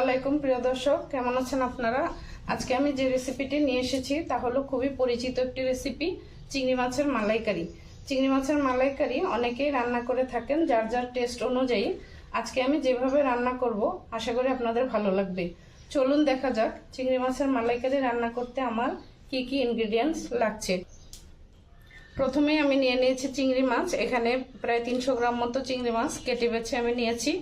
আলাইকুম, প্রিয় দর্শক। কেমন আছেন আপনারা? আজকে আমি যে রেসিপিটি নিয়ে এসেছি, তা হলো খুবই পরিচিত একটি রেসিপি চিংড়ি মাছের মালাইকারি। চিংড়ি মাছের মালাইকারি অনেকেই রান্না করে থাকেন, যার যার টেস্ট অনুযায়ী। আজকে আমি যেভাবে রান্না করব, আশা করি আপনাদের ভালো লাগবে। চলুন দেখা যাক, চিংড়ি মাছের মালাইকারি রান্না করতে আমার কি কি ইনগ্রিডিয়েন্টস লাগছে। প্রথমে আমি নিয়ে নিয়েছি চিংড়ি মাছ। এখানে প্রায় তিনশো গ্রাম মতো চিংড়ি মাছ কেটে বেছে আমি নিয়েছি।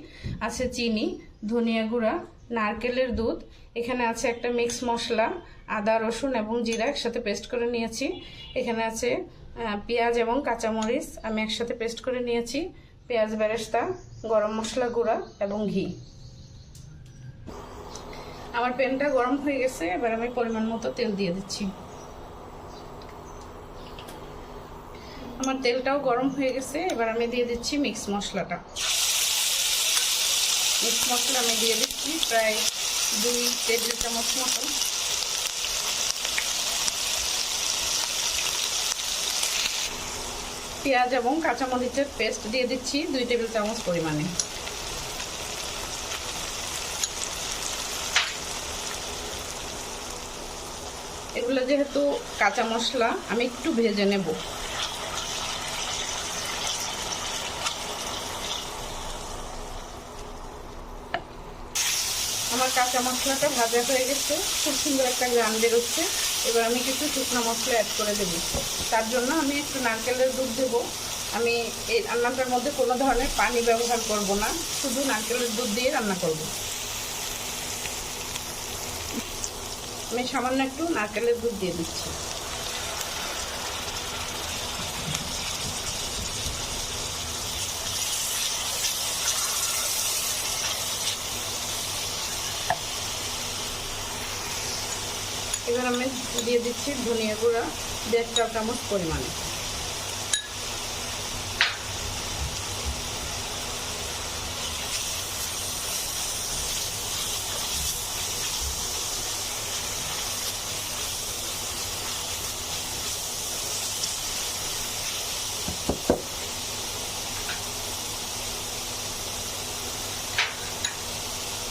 আছে চিনি ধনিয়া গুঁড়া, নারকেলের দুধ, এখানে আছে একটা মিক্স মশলা, আদা, রসুন এবং জিরা একসাথে পেস্ট করে নিয়েছি। এখানে আছে পেঁয়াজ এবং কাঁচামরিচ আমি একসাথে পেস্ট করে নিয়েছি। পেঁয়াজ, বেরেস্তা, গরম মশলা গুঁড়া এবং ঘি। আমার প্যানটা গরম হয়ে গেছে, এবার আমি পরিমাণ মতো তেল দিয়ে দিচ্ছি। আমার তেলটাও গরম হয়ে গেছে, এবার আমি দিয়ে দিচ্ছি মিক্স মশলাটা। মিক্স মশলা আমি দিয়ে দিচ্ছি, প্রায় দুই টেবিল চামচ মতো পেঁয়াজ এবং কাঁচামরিচের পেস্ট দিয়ে দিচ্ছি দুই টেবিল চামচ পরিমাণে। এগুলো যেহেতু কাঁচা মশলা, আমি একটু ভেজে নেব। কাঁচা মশলাটা ভাজা হয়ে গেছে। খুব সুন্দর একটা গ্রাম বেরোচ্ছে। এবার আমি কিছু শুকনো মশলা অ্যাড করে দেবো। তার জন্য আমি একটু নারকেলের দুধ দেবো। আমি এই রান্নাটার মধ্যে কোনো ধরনের পানি ব্যবহার করব না। শুধু নারকেলের দুধ দিয়ে রান্না করব। আমি সামান্য একটু নারকেলের দুধ দিয়ে দিচ্ছি। এবার আমি দিয়ে দিচ্ছি ধনিয়া গুঁড়া দেড় চা চামচ পরিমাণে।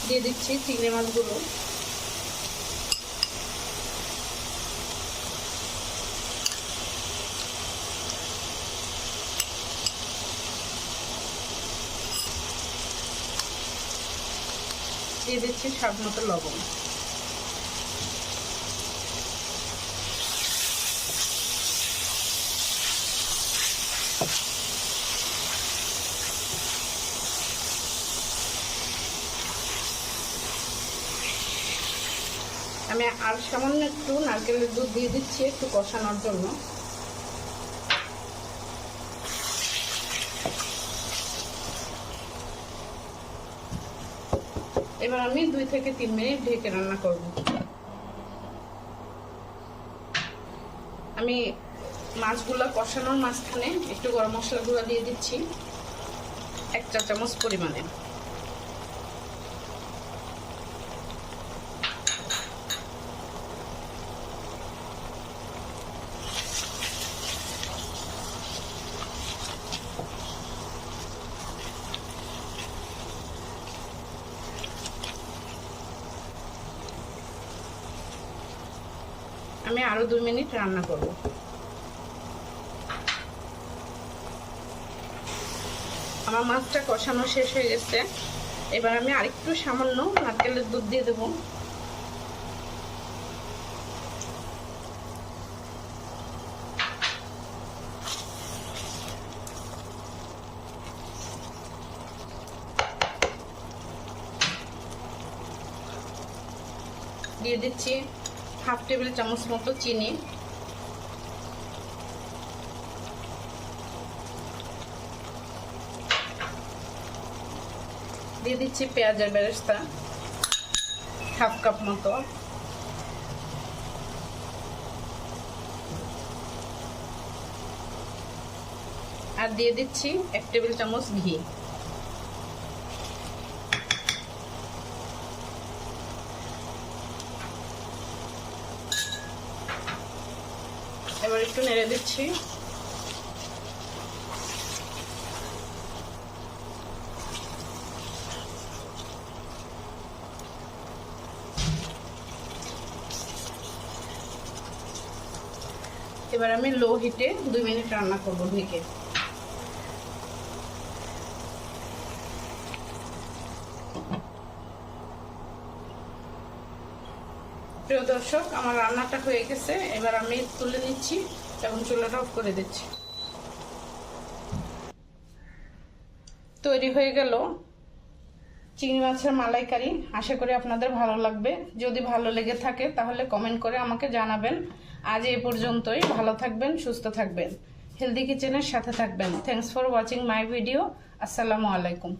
দিয়ে দিচ্ছি চিংড়ি মাছগুলো। দিয়ে দিচ্ছি স্বাদ মতো লবণ। আমি আর সামান্য একটু নারকেলের দুধ দিয়ে দিচ্ছি একটু কষানোর জন্য। এবার আমি দুই থেকে তিন মিনিট ঢেকে রান্না করব। আমি মাছগুলো কষানোর মাঝখানে একটু গরম মশলা গুঁড়া দিয়ে দিচ্ছি, এক চা চামচ পরিমাণে। আমি আরও দুই মিনিট রান্না করব। আমার মাছটা কষানো শেষ হয়ে গেছে। এবার আমি আরেকটু সামান্য নারকেলের দুধ দিয়ে দেবো। দিয়ে দিচ্ছি। হাফ টেবিল চামচ মতো চিনি। দিয়ে দিচ্ছি পেঁয়াজের বেরেস্তা, হাফ কাপ মতো। আর দিয়ে দিচ্ছি এক টেবিল চামচ ঘি। এবার একটু নেড়ে দিচ্ছি। এবার আমি লো হিটে দুই মিনিট রান্না করব ঢেকে। প্রিয় দর্শক, আমার রান্নাটা হয়ে গেছে। এবার আমি তুলে নিচ্ছি এবং চুলাটা অফ করে দিচ্ছি। তৈরি হয়ে গেল চিংড়ি মাছের মালাইকারি। আশা করি আপনাদের ভালো লাগবে। যদি ভালো লেগে থাকে, তাহলে কমেন্ট করে আমাকে জানাবেন। আজ এই পর্যন্তই। ভালো থাকবেন, সুস্থ থাকবেন। হেলদি কিচেনের সাথে থাকবেন। Thanks for watching my video আসসালামু আলাইকুম।